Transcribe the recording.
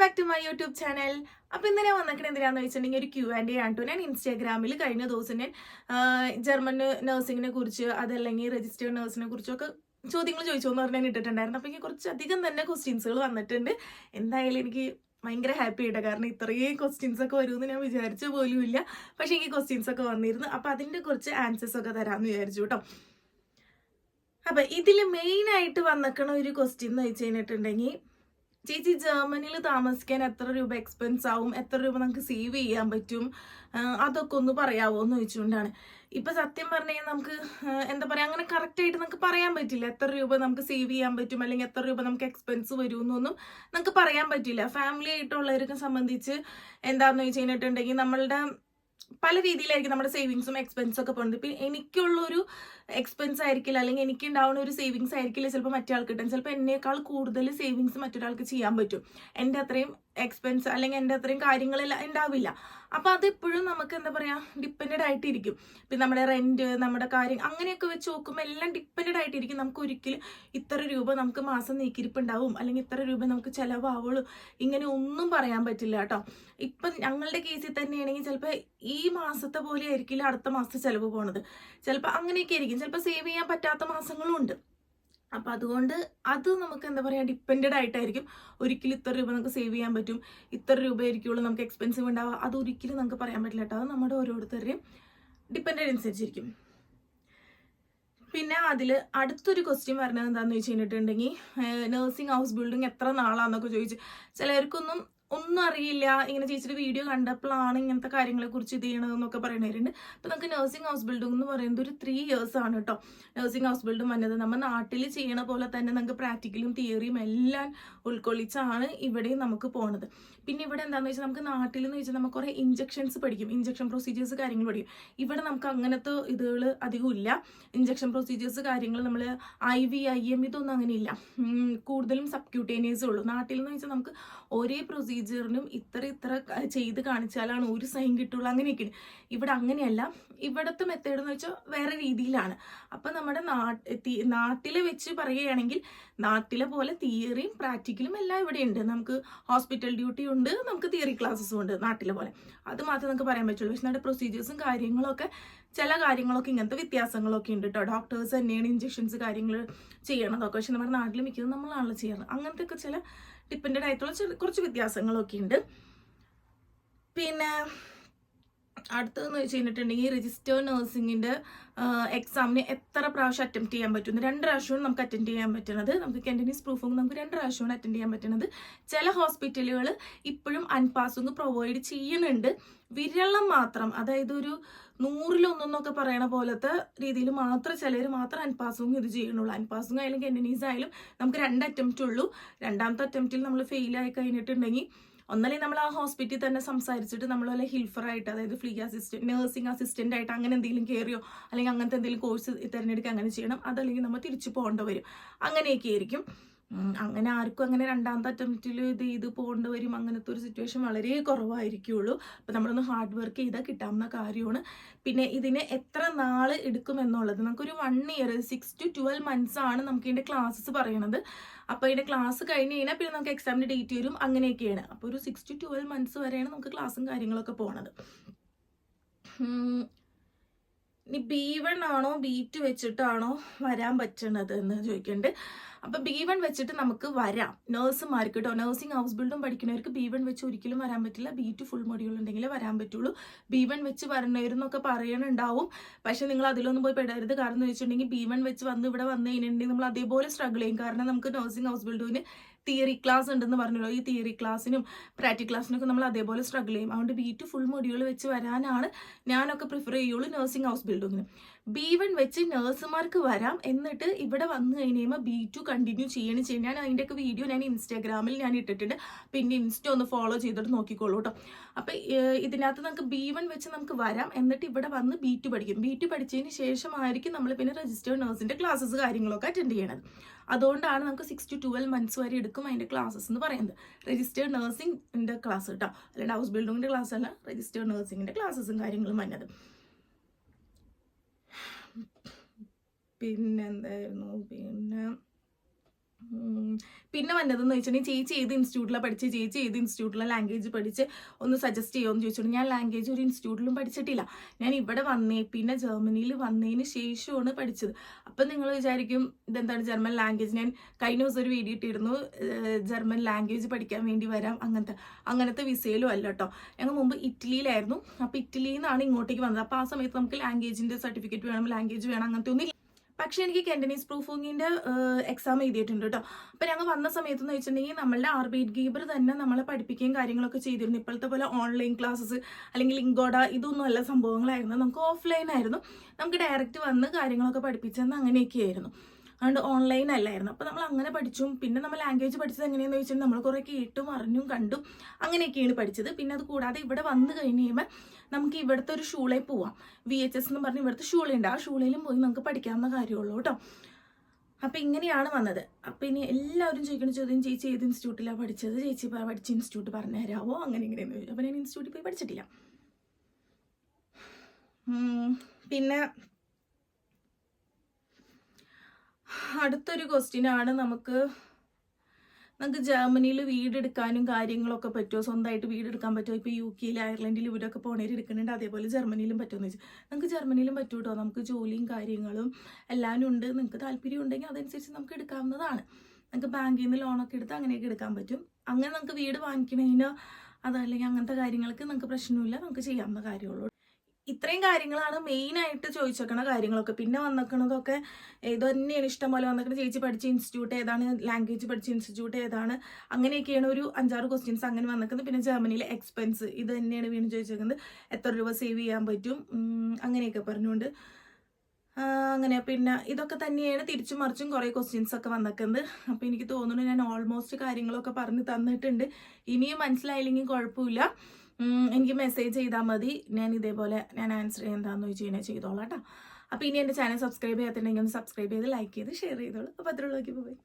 Back to my YouTube channel അപ്പോൾ ഇന്നലെ വന്നിട്ട് എന്തിനാന്ന് വെച്ചിട്ടുണ്ടെങ്കിൽ ഒരു ക്യൂ ആൻഡ് എ ആണ്ടു ഞാൻ ഇൻസ്റ്റാഗ്രാമിൽ കഴിഞ്ഞ ദിവസം ഞാൻ ജർമ്മൻ നഴ്സിങ്ങിനെ കുറിച്ച് അതല്ലെങ്കിൽ രജിസ്റ്റേഡ് നഴ്സിനെ കുറിച്ചൊക്കെ ചോദ്യങ്ങൾ ചോദിച്ചു എന്ന് പറഞ്ഞാൽ ഇട്ടിട്ടുണ്ടായിരുന്നു. അപ്പൊ എനിക്ക് കുറച്ചധികം തന്നെ ക്വസ്റ്റ്യൻസുകൾ വന്നിട്ടുണ്ട്. എന്തായാലും എനിക്ക് ഭയങ്കര ഹാപ്പി ആയിട്ട്. കാരണം ഇത്രയും ക്വസ്റ്റ്യൻസ് ഒക്കെ വരുമെന്ന് ഞാൻ വിചാരിച്ച പോലും ഇല്ല. പക്ഷെ എനിക്ക് ക്വസ്റ്റ്യൻസ് ഒക്കെ വന്നിരുന്നു. അപ്പോൾ അതിന്റെ കുറച്ച് ആൻസേഴ്സ് ഒക്കെ തരാമെന്ന് വിചാരിച്ചു കേട്ടോ അപ്പൊ ഇതിൽ മെയിനായിട്ട് വന്നിക്കണ ഒരു ക്വസ്റ്റ്യൻ എന്ന് വെച്ച് കഴിഞ്ഞിട്ടുണ്ടെങ്കിൽ ചേച്ചി ജർമ്മനിയിൽ താമസിക്കാൻ എത്ര രൂപ എക്സ്പെൻസ് ആവും? എത്ര രൂപ നമുക്ക് സേവ് ചെയ്യാൻ പറ്റും? അതൊക്കെ ഒന്ന് പറയാവോ എന്ന് ചോദിച്ചുകൊണ്ടാണ്. ഇപ്പൊ സത്യം പറഞ്ഞു കഴിഞ്ഞാൽ നമുക്ക് എന്താ പറയാ അങ്ങനെ കറക്റ്റ് ആയിട്ട് നമുക്ക് പറയാൻ പറ്റില്ല. എത്ര രൂപ നമുക്ക് സേവ് ചെയ്യാൻ പറ്റും? അല്ലെങ്കിൽ എത്ര രൂപ നമുക്ക് എക്സ്പെൻസ് വരും എന്നൊന്നും നമുക്ക് പറയാൻ പറ്റില്ല. ഫാമിലി ആയിട്ടുള്ളവരൊക്കെ സംബന്ധിച്ച് എന്താന്ന് വെച്ച് കഴിഞ്ഞിട്ടുണ്ടെങ്കിൽ നമ്മളുടെ പല രീതിയിലായിരിക്കും നമ്മുടെ സേവിങ്സും എക്സ്പെൻസും ഒക്കെ പോകുന്നത് ഇപ്പം എനിക്കുള്ളൊരു എക്സ്പെൻസ് ആയിരിക്കില്ല അല്ലെങ്കിൽ എനിക്ക് ഉണ്ടാവുന്ന ഒരു സേവിങ്സ് ആയിരിക്കില്ല ചിലപ്പോൾ മറ്റേ ആൾക്ക് കിട്ടും ചിലപ്പോൾ എന്നേക്കാൾ കൂടുതൽ സേവിങ്സ് മറ്റൊരാൾക്ക് ചെയ്യാൻ പറ്റും. എന്റെ അത്രയും എക്സ്പെൻസ് അല്ലെങ്കിൽ എന്റെ അത്രയും കാര്യങ്ങളെല്ലാം ഉണ്ടാവില്ല. അപ്പോൾ അതെപ്പോഴും നമുക്ക് എന്താ പറയുക ഡിപ്പെൻഡ് ആയിട്ടിരിക്കും. പിന്നെ നമ്മുടെ റെന്റ് നമ്മുടെ കാര്യം അങ്ങനെയൊക്കെ വെച്ച് നോക്കുമ്പോൾ എല്ലാം ഡിപ്പെൻഡ് ആയിട്ടിരിക്കും. നമുക്ക് ഒരിക്കലും ഇത്ര രൂപ നമുക്ക് മാസം നീക്കിരിപ്പുണ്ടാവും അല്ലെങ്കിൽ ഇത്ര രൂപ നമുക്ക് ചിലവാവുള്ളൂ. ഇങ്ങനെ ഒന്നും പറയാൻ പറ്റില്ല കേട്ടോ. ഇപ്പം ഞങ്ങളുടെ കേസിൽ തന്നെയാണെങ്കിൽ ചിലപ്പോൾ ഈ മാസത്തെ പോലെ ആയിരിക്കില്ല അടുത്ത മാസത്തെ ചിലവ് പോണത്. ചിലപ്പോൾ അങ്ങനെയൊക്കെ ആയിരിക്കും. ചിലപ്പോൾ സേവ് ചെയ്യാൻ പറ്റാത്ത മാസങ്ങളും ഉണ്ട്. അപ്പം അതുകൊണ്ട് അത് നമുക്ക് എന്താ പറയുക ഡിപ്പെൻഡ് ആയിട്ടായിരിക്കും. ഒരിക്കലും ഇത്ര രൂപ നമുക്ക് സേവ് ചെയ്യാൻ പറ്റും. ഇത്ര രൂപ ആയിരിക്കുള്ളൂ നമുക്ക് എക്സ്പെൻസീവ് ഉണ്ടാവുക. അത് ഒരിക്കലും നമുക്ക് പറയാൻ പറ്റില്ല കേട്ടോ. അത് നമ്മുടെ ഓരോരുത്തരുടെയും ഡിപ്പെൻഡ് അനുസരിച്ചിരിക്കും. പിന്നെ അതിൽ അടുത്തൊരു ക്വസ്റ്റ്യൻ പറഞ്ഞത് എന്താണെന്ന് വെച്ച് കഴിഞ്ഞിട്ടുണ്ടെങ്കിൽ നഴ്സിംഗ് ഹൗസ് ബിൽഡിംഗ് എത്ര നാളാന്നൊക്കെ ചോദിച്ചു. ചിലർക്കൊന്നും ഒന്നും അറിയില്ല. ഇങ്ങനെ ചേച്ചിയുടെ വീഡിയോ കണ്ടപ്പോഴാണ് ഇങ്ങനത്തെ കാര്യങ്ങളെ കുറിച്ച് ഇത് ചെയ്യണതെന്നൊക്കെ പറയുന്നവരുണ്ട് അപ്പം നമുക്ക് നഴ്സിംഗ് ഹൗസ് ബിൽഡിംഗ് എന്ന് പറയുന്നത് ഒരു ത്രീ ഇയേഴ്സ് ആണ് കേട്ടോ. നഴ്സിംഗ് ഹൗസ് ബിൽഡിംഗ് വന്നത്. നമ്മൾ നാട്ടിൽ ചെയ്യണ പോലെ തന്നെ നമുക്ക് പ്രാക്ടിക്കലും തിയറിയും എല്ലാം ഉൾക്കൊള്ളിച്ചാണ് ഇവിടെയും നമുക്ക് പോണത്. പിന്നെ ഇവിടെ എന്താണെന്ന് വെച്ചാൽ നമുക്ക് നാട്ടിൽ എന്ന് വെച്ചാൽ നമുക്ക് കുറേ ഇഞ്ചക്ഷൻസ് പഠിക്കും. ഇഞ്ചക്ഷൻ പ്രൊസീജിയേഴ്സ് കാര്യങ്ങൾ പഠിക്കും. ഇവിടെ നമുക്ക് അങ്ങനത്തെ ഇതുകൾ അധികം ഇല്ല. ഇഞ്ചക്ഷൻ പ്രൊസീജിയേഴ്സ് കാര്യങ്ങൾ നമ്മൾ ഐ വി ഐ എം ഇതൊന്നും അങ്ങനെയില്ല കൂടുതലും സബ്ക്യൂട്ടേനിയസേ ഉള്ളൂ. നാട്ടിൽ എന്ന് വെച്ചാൽ നമുക്ക് ഒരേ പ്രൊസീജിയറിനും ഇത്ര ഇത്ര ചെയ്ത് കാണിച്ചാലാണ് ഒരു സൈൻ കിട്ടുള്ളൂ. അങ്ങനെയൊക്കെ ഇവിടെ അങ്ങനെയല്ല. ഇവിടുത്തെ മെത്തേഡ് എന്ന് വെച്ചാൽ വേറെ രീതിയിലാണ്. അപ്പം നമ്മുടെ നാട്ട് നാട്ടിൽ വെച്ച് പറയുകയാണെങ്കിൽ നാട്ടിലെ പോലെ തിയറിയും പ്രാക്ടിക്കലും എല്ലാം ഇവിടെ ഉണ്ട്. നമുക്ക് ഹോസ്പിറ്റൽ ഡ്യൂട്ടി ഉണ്ട് നമുക്ക് തിയറി ക്ലാസ്സും ഉണ്ട് നാട്ടിലെ പോലെ. അത് മാത്രമേ നമുക്ക് പറയാൻ പറ്റുള്ളൂ. പക്ഷെ നമ്മുടെ പ്രൊസീജിയേഴ്സും കാര്യങ്ങളൊക്കെ ചില കാര്യങ്ങളൊക്കെ ഇങ്ങനത്തെ വ്യത്യാസങ്ങളൊക്കെ ഉണ്ട് കേട്ടോ ഡോക്ടേഴ്സ് തന്നെയാണ് ഇഞ്ചക്ഷൻസ് കാര്യങ്ങൾ ചെയ്യണതൊക്കെ. പക്ഷെ നമ്മുടെ നാട്ടിൽ മിക്കതും നമ്മളാണല്ലോ ചെയ്യാറ്. അങ്ങനത്തെ ഒക്കെ ചില ആയിട്ടുള്ള ചെറിയ- കുറച്ച് വ്യത്യാസങ്ങളൊക്കെ ഉണ്ട് പിന്നെ അടുത്തതെന്ന് വെച്ച് കഴിഞ്ഞിട്ടുണ്ടെങ്കിൽ രജിസ്റ്റേർഡ് നഴ്സിംഗിന്റെ എക്സാമിന് എത്ര പ്രാവശ്യം അറ്റംപ്റ്റ് ചെയ്യാൻ പറ്റും രണ്ട് പ്രാവശ്യമാണ് നമുക്ക് അറ്റൻഡ് ചെയ്യാൻ പറ്റുന്നത് നമുക്ക് കണ്ടിന്യൂസ് പ്രൂഫും നമുക്ക് രണ്ട് പ്രാവശ്യമാണ് അറ്റൻഡ് ചെയ്യാൻ പറ്റുന്നത് ചില ഹോസ്പിറ്റലുകൾ ഇപ്പോഴും അൺപാസിങ് പ്രൊവൈഡ് ചെയ്യുന്നുണ്ട് വിരളം മാത്രം അതായത് ഒരു നൂറിലൊന്നൊക്കെ പറയണ പോലത്തെ രീതിയിൽ മാത്രം ചിലർ മാത്രം അൻപാസിങ് ഇത് ചെയ്യണുള്ളൂ അൻപാസിങ് ആയാലും കെൻഡനീസ് ആയാലും നമുക്ക് രണ്ട് അറ്റംപ്റ്റ് ഉള്ളൂ. രണ്ടാമത്തെ അറ്റംപ്റ്റിൽ നമ്മൾ ഫെയിൽ ആയി കഴിഞ്ഞിട്ടുണ്ടെങ്കിൽ ഒന്നല്ലേ നമ്മൾ ആ ഹോസ്പിറ്റലിൽ തന്നെ സംസാരിച്ചിട്ട് നമ്മൾ വല്ല ഹിൽഫറായിട്ട് അതായത് ഫ്രീ അസിസ്റ്റന്റ് നഴ്സിംഗ് അസിസ്റ്റന്റ് ആയിട്ട് അങ്ങനെ എന്തെങ്കിലും കയറിയോ അല്ലെങ്കിൽ അങ്ങനത്തെ എന്തെങ്കിലും കോഴ്സ് തിരഞ്ഞെടുക്കുക അങ്ങനെ ചെയ്യണം. അതല്ലെങ്കിൽ നമ്മൾ തിരിച്ചു പോകേണ്ടി വരും. അങ്ങനെയൊക്കെ ആയിരിക്കും. അങ്ങനെ ആർക്കും അങ്ങനെ രണ്ടാമത്തെ അറ്റംപ്റ്റിൽ ഇത് ഇത് പോകേണ്ടി വരും. അങ്ങനത്തെ ഒരു സിറ്റുവേഷൻ വളരെ കുറവായിരിക്കുള്ളൂ. അപ്പം നമ്മളൊന്ന് ഹാർഡ് വർക്ക് ചെയ്താൽ കിട്ടാവുന്ന കാര്യമാണ്. പിന്നെ ഇതിന് എത്ര നാൾ എടുക്കും എന്നുള്ളത്. നമുക്കൊരു one year six to twelve months ആണ് നമുക്ക് ഇതിന്റെ ക്ലാസ്സസ് പറയണത്. അപ്പോൾ ഇതിന്റെ ക്ലാസ് കഴിഞ്ഞ് കഴിഞ്ഞാൽ പിന്നെ നമുക്ക് എക്സാമിന് ഡേറ്റ് വരും. അങ്ങനെയൊക്കെയാണ്. അപ്പോൾ ഒരു സിക്സ് ടു ട്വൽവ് മന്ത്സ് വരെയാണ് നമുക്ക് ക്ലാസ്സും കാര്യങ്ങളൊക്കെ പോണത്. ഇനി ബി വൺ ആണോ ബി ടു വെച്ചിട്ടാണോ വരാൻ പറ്റണത് എന്ന് ചോദിക്കുന്നുണ്ട് അപ്പൊ ബി വൺ വെച്ചിട്ട് നമുക്ക് വരാം. നേഴ്സുമാർക്ക് കേട്ടോ നേഴ്സിംഗ് ഹൗസ് ബിൽഡും പഠിക്കുന്നവർക്ക് ബി വൺ വെച്ച് ഒരിക്കലും വരാൻ പറ്റില്ല. ബി ടു ഫുൾ മൊഡ്യൂൾ ഉണ്ടെങ്കിലേ വരാൻ പറ്റുള്ളൂ. ബി വൺ വെച്ച് വരണവരെന്നൊക്കെ പറയണുണ്ടാവും. പക്ഷെ നിങ്ങൾ അതിലൊന്നും പോയി പെടരുത്. കാരണം എന്ന് വെച്ചിട്ടുണ്ടെങ്കിൽ ബി വൺ വെച്ച് വന്ന് ഇവിടെ വന്നു കഴിഞ്ഞിട്ടുണ്ടെങ്കിൽ നമ്മൾ അതേപോലെ സ്ട്രഗിൾ ചെയ്യും. കാരണം നമുക്ക് നേഴ്സിംഗ് ഹൗസ് ബിൽഡിന് തിയറി ക്ലാസ് ഉണ്ടെന്ന് പറഞ്ഞല്ലോ. ഈ തിയറി ക്ലാസ്സിനും പ്രാക്ടിക് ക്ലാസ്സിനൊക്കെ നമ്മൾ അതേപോലെ സ്ട്രഗിൾ ചെയ്യും. അതുകൊണ്ട് ബി ടു ഫുൾ മൊഡ്യൂൾ വെച്ച് വരാനാണ് ഞാനൊക്കെ പ്രിഫർ ചെയ്യുള്ളൂ നഴ്സിംഗ് ഹൗസ് ബിൽഡിങ്ങിന് ബി വൺ വെച്ച് നഴ്സുമാർക്ക് വരാം. എന്നിട്ട് ഇവിടെ വന്നു കഴിഞ്ഞുമ്പോൾ ബി ടു കണ്ടിന്യൂ ചെയ്യണം ചെയ്യും ഞാൻ അതിന്റെയൊക്കെ വീഡിയോ ഞാൻ ഇൻസ്റ്റാഗ്രാമിൽ ഞാൻ ഇട്ടിട്ടുണ്ട്. പിന്നെ ഇൻസ്റ്റ ഒന്ന് ഫോളോ ചെയ്തിട്ട് നോക്കിക്കോളൂ കേട്ടോ അപ്പം ഇതിനകത്ത് നമുക്ക് ബി വൺ വെച്ച് നമുക്ക് വരാം. എന്നിട്ട് ഇവിടെ വന്ന് ബി ടു പഠിക്കും. ബി ടു പഠിച്ചതിന് ശേഷമായിരിക്കും നമ്മൾ പിന്നെ രജിസ്റ്റേർഡ് നഴ്സിന്റെ ക്ലാസ്സസ് കാര്യങ്ങളൊക്കെ അറ്റൻഡ് ചെയ്യണത്. അതുകൊണ്ടാണ് നമുക്ക് സിക്സ് ടു ട്വൽവ് മന്ത്സ് വരെ എടുക്കും അതിന്റെ ക്ലാസ്സസ് എന്ന് പറയുന്നത്. രജിസ്റ്റേർഡ് നഴ്സിംഗിന്റെ ക്ലാസ് കേട്ടോ. അല്ലാണ്ട് ഹൗസ് ബിൽഡിങ്ങിന്റെ ക്ലാസ് അല്ല രജിസ്റ്റേർഡ് നഴ്സിംഗിന്റെ ക്ലാസ്സസും കാര്യങ്ങളും വന്നത്. പിന്നെന്തായിരുന്നു? പിന്നെ പിന്നെ വന്നതെന്ന് വെച്ചിട്ടുണ്ടെങ്കിൽ ചേച്ചി ഏത് ഇൻസ്റ്റിറ്റ്യൂട്ടിലാണ് പഠിച്ച്? ചേച്ചി ഏത് ഇൻസ്റ്റിറ്റ്യൂട്ടിലെ ലാംഗ്വേജ് പഠിച്ച്? ഒന്ന് സജസ്റ്റ് ചെയ്യുമെന്ന് ചോദിച്ചിട്ടുണ്ടെങ്കിൽ ഞാൻ ലാംഗ്വേജ് ഒരു ഇൻസ്റ്റിറ്റ്യൂട്ടിലും പഠിച്ചിട്ടില്ല. ഞാൻ ഇവിടെ വന്നേ പിന്നെ ജർമ്മനിയിൽ വന്നതിന് ശേഷമാണ് പഠിച്ചത്. അപ്പം നിങ്ങൾ വിചാരിക്കും ഇതെന്താണ് ജർമ്മൻ ലാംഗ്വേജ് ഞാൻ കഴിഞ്ഞ ദിവസം ഒരു വീഡിയോ ഇട്ടിരുന്നു ജർമ്മൻ ലാംഗ്വേജ് പഠിക്കാൻ വേണ്ടി വരാം അങ്ങനത്തെ അങ്ങനത്തെ വിസയിലും അല്ല കേട്ടോ ഞങ്ങൾ മുമ്പ് ഇറ്റലിയിലായിരുന്നു. അപ്പോൾ ഇറ്റലിയിൽ നിന്നാണ് ഇങ്ങോട്ടേക്ക് വന്നത്. അപ്പോൾ ആ സമയത്ത് നമുക്ക് ലാംഗ്വേജിന്റെ സർട്ടിഫിക്കറ്റ് വേണം ലാംഗ്വേജ് വേണം അങ്ങനത്തെ ഒന്നും. പക്ഷേ എനിക്ക് കെൻഡനീസ് പ്രൂഫിങ്ങിന്റെ എക്സാം എഴുതിയിട്ടുണ്ട് കേട്ടോ അപ്പോൾ ഞങ്ങൾ വന്ന സമയത്ത് എന്ന് വെച്ചിട്ടുണ്ടെങ്കിൽ നമ്മളുടെ ആർബേറ്റ് ഗീബർ തന്നെ നമ്മളെ പഠിപ്പിക്കുകയും കാര്യങ്ങളൊക്കെ ചെയ്തിരുന്നു. ഇപ്പോഴത്തെ പോലെ ഓൺലൈൻ ക്ലാസ്സസ് അല്ലെങ്കിൽ ലിങ്കോഡ ഇതൊന്നും അല്ല സംഭവങ്ങളായിരുന്നു നമുക്ക് ഓഫ്ലൈൻ ആയിരുന്നു. നമുക്ക് ഡയറക്റ്റ് വന്ന് കാര്യങ്ങളൊക്കെ പഠിപ്പിച്ചെന്ന് അങ്ങനെയൊക്കെ ആയിരുന്നു അതുകൊണ്ട് ഓൺലൈൻ അല്ലായിരുന്നു. അപ്പോൾ നമ്മൾ അങ്ങനെ പഠിച്ചു. പിന്നെ നമ്മൾ ലാംഗ്വേജ് പഠിച്ചത് എങ്ങനെയാണെന്ന് ചോദിച്ചാൽ നമ്മൾ കുറേ കേട്ടും അറിഞ്ഞും കണ്ടും അങ്ങനെയൊക്കെയാണ് പഠിച്ചത്. പിന്നെ അത് കൂടാതെ ഇവിടെ വന്നു കഴിഞ്ഞ് കഴിയുമ്പോൾ നമുക്ക് ഇവിടുത്തെ ഒരു ഷൂളിൽ പോവാം. വി എച്ച് എസ് എന്ന് പറഞ്ഞ് ഇവിടുത്തെ ഷൂളുണ്ട് ആ ഷൂളിലും പോയി നമുക്ക് പഠിക്കാവുന്ന കാര്യമുള്ളൂ കേട്ടോ. അപ്പം ഇങ്ങനെയാണ് വന്നത്. അപ്പം ഇനി എല്ലാവരും ചോദിക്കുന്ന ചോദ്യം ചേച്ചി ഏത് ഇൻസ്റ്റിറ്റ്യൂട്ടിലാണ് പഠിച്ചത്? ചേച്ചി പഠിച്ച ഇൻസ്റ്റിറ്റ്യൂട്ട് പറഞ്ഞു തരാമോ അങ്ങനെ ഇങ്ങനെയെന്ന് ചോദിച്ചു. അപ്പം ഞാൻ ഇൻസ്റ്റിറ്റ്യൂട്ടിൽ പോയി പഠിച്ചിട്ടില്ല. പിന്നെ അടുത്തൊരു ക്വസ്റ്റ്യൻ ആണ്. നമുക്ക് നമുക്ക് ജർമ്മനിയിൽ വീടെടുക്കാനും കാര്യങ്ങളൊക്കെ പറ്റുമോ? സ്വന്തമായിട്ട് വീടെടുക്കാൻ പറ്റുമോ? ഇപ്പോൾ യു കെയിൽ അയർലൻഡിൽ ഇവരൊക്കെ പോണേര് എടുക്കുന്നുണ്ട് അതേപോലെ ജർമ്മനിയിലും പറ്റുമെന്ന് വെച്ചാൽ നമുക്ക് ജർമ്മനിയിലും പറ്റും കേട്ടോ നമുക്ക് ജോലിയും കാര്യങ്ങളും എല്ലാം ഉണ്ട്. നിങ്ങൾക്ക് താല്പര്യം ഉണ്ടെങ്കിൽ അതനുസരിച്ച് നമുക്ക് എടുക്കാവുന്നതാണ്. നമുക്ക് ബാങ്കിൽ നിന്ന് ലോണൊക്കെ എടുത്ത് അങ്ങനെയൊക്കെ എടുക്കാൻ പറ്റും. അങ്ങനെ നമുക്ക് വീട് വാങ്ങിക്കണതിനോ അതല്ലെങ്കിൽ അങ്ങനത്തെ കാര്യങ്ങൾക്ക് നമുക്ക് പ്രശ്നമില്ല. നമുക്ക് ചെയ്യാവുന്ന കാര്യമുള്ളൂ. ഇത്രയും കാര്യങ്ങളാണ് മെയിനായിട്ട് ചോദിച്ചേക്കണ കാര്യങ്ങളൊക്കെ. പിന്നെ വന്നേക്കണതൊക്കെ ഇത് തന്നെയാണ് ഇഷ്ടം പോലെ വന്നേക്കണ ചേച്ചി പഠിച്ച ഇൻസ്റ്റിറ്റ്യൂട്ട് ഏതാണ് ലാംഗ്വേജ് പഠിച്ച ഇൻസ്റ്റിറ്റ്യൂട്ട് ഏതാണ് അങ്ങനെയൊക്കെയാണ് ഒരു അഞ്ചാറ് ക്വസ്റ്റ്യൻസ് അങ്ങനെ വന്നേക്കുന്നത് പിന്നെ ജർമ്മനിയിലെ എക്സ്പെൻസ് ഇത് തന്നെയാണ് വീണ്ടും ചോദിച്ചേക്കുന്നത് എത്ര രൂപ സേവ് ചെയ്യാൻ പറ്റും? അങ്ങനെയൊക്കെ പറഞ്ഞുകൊണ്ട്. അങ്ങനെ. പിന്നെ ഇതൊക്കെ തന്നെയാണ് തിരിച്ചു മറിച്ചും കുറേ ക്വസ്റ്റ്യൻസ് ഒക്കെ വന്നേക്കുന്നത്. അപ്പോൾ എനിക്ക് തോന്നുന്നു ഞാൻ ഓൾമോസ്റ്റ് കാര്യങ്ങളൊക്കെ പറഞ്ഞ് തന്നിട്ടുണ്ട്. ഇനിയും മനസ്സിലായില്ലെങ്കിൽ കുഴപ്പമില്ല. എനിക്ക് മെസ്സേജ് ചെയ്താൽ മതി. ഞാൻ ഇതേപോലെ ഞാൻ ആൻസർ എന്താണെന്ന് ചോദിച്ചു കഴിഞ്ഞാൽ ചെയ്തോളാം കേട്ടോ അപ്പോൾ ഇനി എന്റെ ചാനൽ സബ്സ്ക്രൈബ് ചെയ്യാത്തുണ്ടെങ്കിൽ ഒന്ന് സബ്സ്ക്രൈബ് ചെയ്ത് ലൈക്ക് ചെയ്ത് ഷെയർ ചെയ്തോളൂ. അപ്പോൾ അത്രയുള്ളൂ പോയി